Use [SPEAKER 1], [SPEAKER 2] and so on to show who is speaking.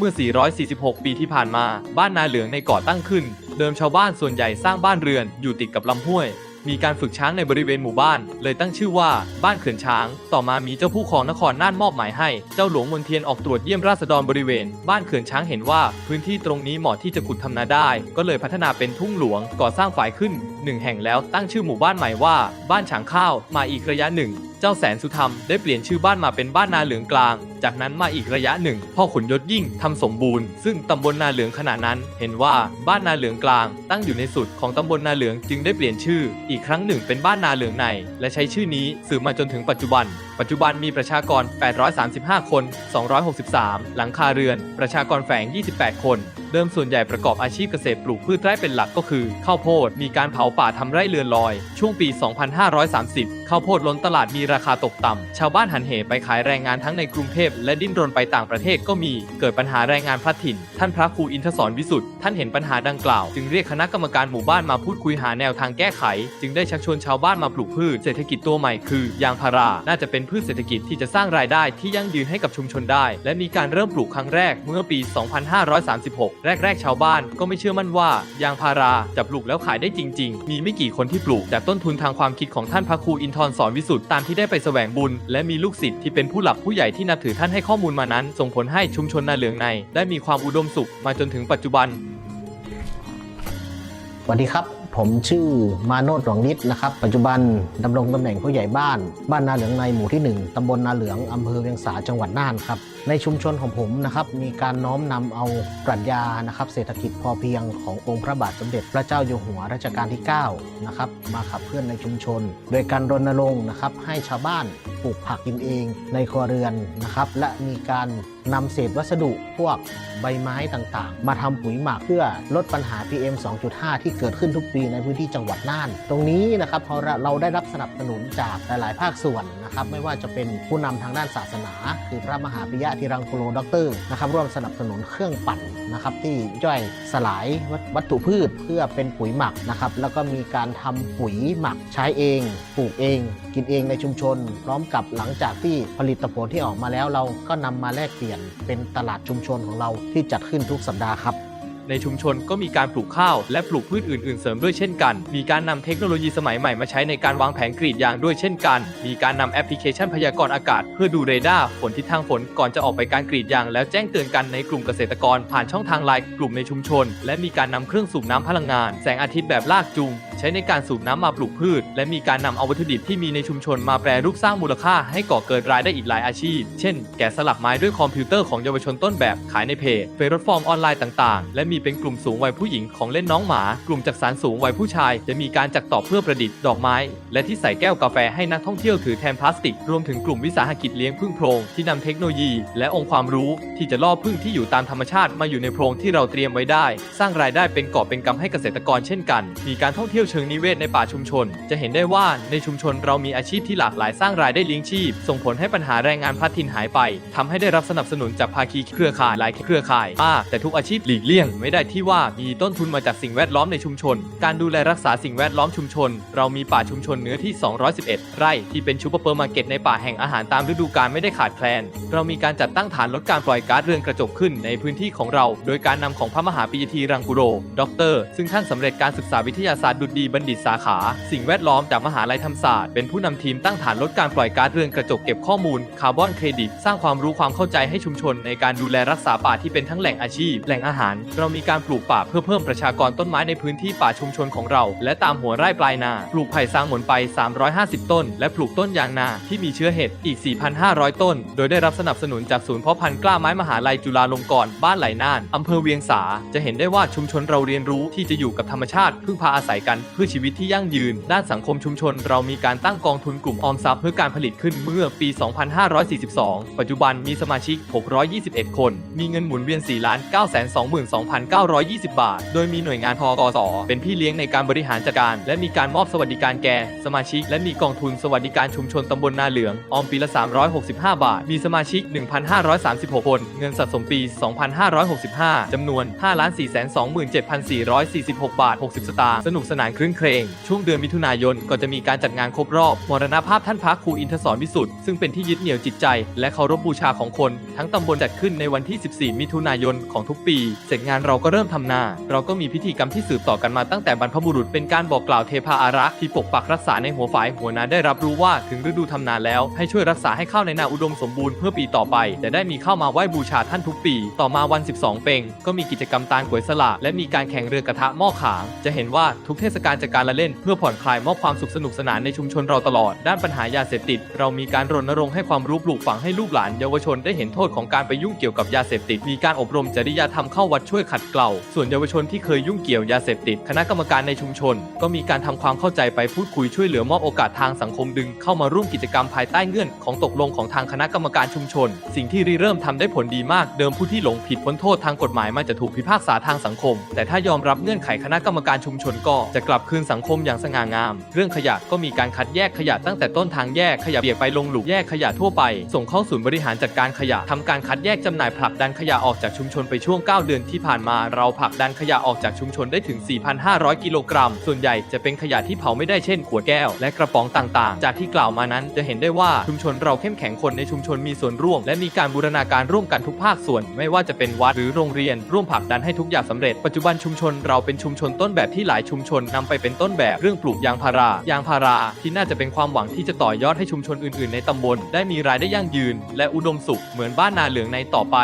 [SPEAKER 1] มื่อ 446 ปีที่ผ่านมา บ้านนาเหลืองในเกาะตั้งขึ้น เดิมชาวบ้านส่วนใหญ่สร้างบ้านเรือนอยู่ติดกับลำห้วย มีการฝึกช้างในบริเวณหมู่บ้าน เลยตั้งชื่อว่าบ้านเขื่อนช้าง ต่อมามีเจ้าผู้ครองนครน่านมอบหมายให้ เจ้าหลวงมนเทียนออกตรวจเยี่ยมราษฎรบริเวณ บ้านเขื่อนช้างเห็นว่าพื้นที่ตรงนี้เหมาะที่จะขุดทำนาได้ ก็เลยพัฒนาเป็นทุ่งหลวงก่อสร้างฝ่ายขึ้นหนึ่งแห่งแล้วตั้งชื่อหมู่บ้านใหม่ว่า บ้านฉางข้าวมาอีกระยะหนึ่ง เจ้าแสนสุธรรมได้เปลี่ยนชื่อบ้านมาเป็นบ้านนาเหลืองกลาง จากนั้นมาอีกระยะหนึ่ง พ่อขุนยศยิ่งทำสมบูรณ์ ซึ่งตำบลนาเหลืองขณะนั้น เห็นว่าบ้านนาเหลืองกลาง ตั้งอยู่ในสุดของตำบลนาเหลืองจึงได้เปลี่ยนชื่อ อีกครั้งหนึ่งเป็นบ้านนาเหลืองใน และใช้ชื่อนี้สืบมาจนถึงปัจจุบัน ปัจจุบันมีประชากร 835 คน 263 หลังคาเรือน ประชากรแฝง 28 คน เดิมส่วนใหญ่ประกอบอาชีพเกษตรปลูกพืชไร่เป็นหลักก็คือ ข้าวโพดมีการเผาป่าทำไร่เรือนลอย ช่วงปี 2530 ข้าวโพดล้นตลาดมีราคาตกต่ำชาวบ้านหันเหไปขายแรงงานทั้งในกรุงเทพและดิ้นรนไปต่างประเทศก็มี เกิดปัญหาแรงงานพลัดถิ่น ท่านพระครูอินทศรวิสุทธ์ท่านเห็นปัญหาดังกล่าว จึงเรียกคณะกรรมการหมู่บ้านมาพูดคุยหาแนวทางแก้ไข จึงได้ชักชวนชาวบ้านมาปลูกพืชเศรษฐกิจตัวใหม่คือยางพารา น่าจะเป็นพืชเศรษฐกิจที่จะสร้างรายได้ที่ยั่งยืนให้กับชุมชนได้ และมีการเริ่มปลูกครั้งแรกเมื่อปี 2536แรก ๆ ชาวบ้านก็ไม่เชื่อมั่นว่ายางพาราจะปลูกแล้วขายได้จริง ๆ มีไม่กี่คนที่ปลูก แต่ต้นทุนทางความคิดของท่านพระครูอินทร์สอนวิสุทธ์ตามที่ได้ไปแสวงบุญ และมีลูกศิษย์ที่เป็นผู้หลักผู้ใหญ่ที่นับถือท่านให้ข้อมูลมานั้น ส่งผลให้ชุมชนนาเหลืองใน ได้มีความอุดมสุขมาจนถึงปัจจุบัน
[SPEAKER 2] สวัสดีครับ ผมชื่อมาโนดหลวงนิดนะครับ ปัจจุบันดำรงตำแหน่งผู้ใหญ่บ้าน บ้านนาเหลืองในหมู่ที่ 1ตำบลนาเหลืองอำเภอเวียงสาจังหวัดน่านครับ ในชุมชนของผมนะครับมีการน้อมนำเอาปรัชญานะครับเศรษฐกิจพอเพียงขององค์พระบาทสมเด็จพระเจ้าอยู่หัวรัชกาลที่9นะครับมาขับเคลื่อนในชุมชน โดยการรณรงค์นะครับให้ชาวบ้าน ปลูกผักกินเองในครัวเรือนนะครับ และมีการนำเศษวัสดุพวกใบไม้ต่างๆ มาทำปุ๋ยหมักเพื่อลดปัญหา PM 2.5 ที่เกิดขึ้นทุกปีในพื้นที่จังหวัดน่าน ตรงนี้นะครับเราได้รับสนับสนุนจากหลายๆ ภาคส่วนนะครับ ไม่ว่าจะเป็นผู้นำทางด้านศาสนา คือพระมหาปิยะธีรังคุโลด็อกเตอร์นะครับร่วมสนับสนุนเครื่องปั่นนะครับที่ย่อยสลายวัตถุพืชเพื่อเป็นปุ๋ยหมักนะครับแล้วก็มีการทำปุ๋ยหมักใช้เองปลูกเอง กินเองในชุมชน พร้อมกับหลังจากที่ผลิตผลที่ออกมาแล้วเราก็นำมาแลกเปลี่ยนเป็นตลาดชุมชนของเราที่จัดขึ้นทุกสัปดาห์ครับ
[SPEAKER 1] ในชุมชนก็มีการปลูกข้าวและปลูกพืชอื่น ๆ เสริมด้วยเช่นกัน มีการนำเทคโนโลยีสมัยใหม่มาใช้ในการวางแผนกรีดยางด้วยเช่นกัน มีการนำแอปพลิเคชันพยากรณ์อากาศ เพื่อดูเรดาร์ฝนทิศทางฝนก่อนจะออกไปการกรีดยาง แล้วแจ้งเตือนกันในกลุ่มเกษตรกร ผ่านช่องทางไลน์กลุ่มในชุมชน และมีการนำเครื่องสูบน้ำพลังงาน แสงอาทิตย์แบบลากจูงใช้ในการสูบน้ำมาปลูกพืช และมีการนำเอาวัตถุดิบที่มีในชุมชนมาแปรรูปสร้างมูลค่า ให้ก่อเกิดรายได้อีกหลายอาชีพ เช่น แกะสลักไม้ด้วยคอมพิวเตอร์ของเยาวชนต้นแบบขายในเพจเฟรดฟอร์มออนไลน์ต่าง ๆ และมีเป็นกลุ่มสูงวัยผู้หญิงของเล่นน้องหมา กลุ่มจักสารสูงวัยผู้ชาย จะมีการจักตอบเพื่อประดิษฐ์ดอกไม้ และที่ใส่แก้วกาแฟให้นักท่องเที่ยวถือแทนพลาสติก รวมถึงกลุ่มวิสาหกิจเลี้ยงพึ่งโพรงที่นำเทคโนโลยี และองค์ความรู้ที่จะล่อพึ่งที่อยู่ตามธรรมชาติมาอยู่ในโพรงที่เราเตรียมไว้ได้ สร้างรายได้เป็นกอบเป็นกำให้เกษตรกรเช่นกัน มีการท่องเที่ยวเชิงนิเวศในป่าชุมชน จะเห็นได้ว่าในชุมชนเรามีอาชีพที่หลากหลายสร้างรายได้เลี้ยงชีพ ส่งผลให้ปัญหาแรงงานพลัดถิ่นหายไปทำให้ได้รับสนับสนุนจากภาคีเครือข่ายหลายเครือข่ายมากแต่ทุกอาชีพหลีกเลี่ยงไม่ได้ที่ว่ามีต้นทุนมาจากสิ่งแวดล้อมในชุมชน การดูแลรักษาสิ่งแวดล้อมชุมชน เรามีป่าชุมชนเนื้อที่ 211 ไร่ที่เป็นชูเปอร์มาร์เก็ตในป่าแห่งอาหารตามฤดูกาลไม่ได้ขาดแคลน เรามีการจัดตั้งฐานลดการปล่อยก๊าซเรือนกระจกขึ้นในพื้นที่ของเรา โดยการนำของพระมหาปิยธีรังกุโรด็อกเตอร์ซึ่งท่านสำเร็จการศึกษาวิทยาศาสตร์ดุษฎีบัณฑิตสาขา สิ่งแวดล้อมจากมหาลัยธรรมศาสตร์เป็นผู้นำทีมตั้งฐานลดการปล่อยก๊าซเรือนกระจกเก็บข้อมูลคาร์บอนเครดิตสร้างความรู้ความเข้าใจให้ชุมชน ในการดูแลรักษาป่าที่เป็นทั้งแหล่งอาชีพแหล่งอาหารเรามีการปลูกป่าเพื่อเพิ่มประชากรต้นไม้ในพื้นที่ป่าชุมชนของเรา และตามหัวไร่ปลายนา ปลูกไผ่ซางหมนไป 350 ต้น และปลูกต้นยางนาที่มีเชื้อเห็ดอีก 4,500 ต้น โดยได้รับสนับสนุนจากศูนย์เพาะพันธุ์กล้าไม้มหาลัยจุฬาลงกรณ์บ้านไหลน่านอำเภอเวียงสา จะเห็นได้ว่าชุมชนเราเรียนรู้ที่จะอยู่กับธรรมชาติพึ่งพาอาศัยกันเพื่อชีวิตที่ยั่งยืน ด้านสังคมชุมชน เรามีการตั้งกองทุนกลุ่มออมทรัพย์เพื่อการผลิตขึ้นเมื่อปี 2542 ปัจจุบันมีสมาชิก 621 คน มีเงินหมุนเวียน 4 9 2 2 1,920 บาท โดยมีหน่วยงานทกสเป็นพี่เลี้ยงในการบริหารจัดการ และมีการมอบสวัสดิการแก่ สมาชิก และมีกองทุนสวัสดิการชุมชนตำบลนาเหลือง ออมปีละ 365 บาท มีสมาชิก 1,536 คน เงินสะสมปี 2,565จำนวน 5,427,446 บาท 60 สตางค์ สนุกสนานคลื่นเครง ช่วงเดือนมิถุนายนก็จะมีการจัดงานครบรอบมรณภาพท่านพระครูอินทศรวิสุทธิ์ซึ่งเป็นที่ยึดเหนี่ยวจิตใจ และเคารพบูชาของคน ทั้งตำบลจัดขึ้นในวันที่ 14 มิถุนายนของทุกปี เสร็จงานเราก็เริ่มทำนา เราก็มีพิธีกรรมที่สืบต่อกันมาตั้งแต่บรรพบุรุษเป็นการบอกกล่าวเทพาอารักษ์ที่ปกปักรักษาในหัวฝ่ายหัวนาได้รับรู้ว่าถึงฤดูทำนาแล้วให้ช่วยรักษาให้ข้าวในนาอุดมสมบูรณ์เพื่อปีต่อไป จะได้มีข้าวมาไหว้บูชาท่านทุกปี ต่อมาวัน 12 เปงก็มีกิจกรรมตาลกวยสละและมีการแข่งเรือกระทะหม้อขาง จะเห็นว่าทุกเทศกาลจัดการละเล่น เพื่อผ่อนคลายมอบความสุขสนุกสนานในชุมชนเราตลอด ด้านปัญหายาเสพติด เรามีการรณรงค์ให้ความรู้ปลูกฝังให้ลูกหลาน เยาวชนได้เห็นโทษของการไปยุ่งเกี่ยวกับยาเสพติด มีการอบรมจริยธรรมเข้าวัดช่วยขัดเกลาส่วนเยาวชนที่เคยยุ่งเกี่ยวยาเสพติด คณะกรรมการในชุมชน ก็มีการทำความเข้าใจไปพูดคุยช่วยเหลือมอบโอกาสทางสังคมดึง เข้ามาร่วมกิจกรรมภายใต้เงื่อนของตกลงของทางคณะกรรมการชุมชน สิ่งที่ริเริ่มทำได้ผลดีมาก เดิมผู้ที่หลงผิดพ้นโทษทางกฎหมายมันจะถูกพิพากษาทางสังคม แต่ถ้ายอมรับเงื่อนไขคณะกรรมการชุมชนก็จะกลับคืนสังคมอย่างสง่างาม เรื่องขยะก็มีการคัดแยกขยะตั้งแต่ต้นทางแยกขยะเปียกไปลงหลุมแยกขยะทั่วไป ส่งเข้าศูนย์บริหารจัดการขยะทำการคัดแยกจำหน่ายผลักดันขยะออกจากชุมชนไปช่วง 9 เดือนที่ผ่านมาเราผลักดันขยะออกจากชุมชนได้ถึง 4,500 กิโลกรัม ส่วนใหญ่จะเป็นขยะที่เผาไม่ได้เช่น ขวดแก้ว และกระป๋องต่างๆ จากที่กล่าวมานั้นจะเห็นได้ว่าชุมชนเราเข้มแข็งคนในชุมชนมีส่วนร่วม และมีการบูรณาการร่วมกันทุกภาคส่วน ไม่ว่าจะเป็นวัดหรือโรงเรียน ร่วมผลักดันให้ทุกอย่างสำเร็จ ปัจจุบันชุมชนเราเป็นชุมชนต้นแบบที่หลายชุมชนนำไปเป็นต้นแบบเรื่องปลูกยางพารายางพาราที่น่าจะเป็นความหวังที่จะต่อยอดให้ชุมชนอื่น ๆ ในตำบล ได้มีรายได้ยั่งยืน และอุดมสุขเหมือนบ้านนาเหลืองในต่อไป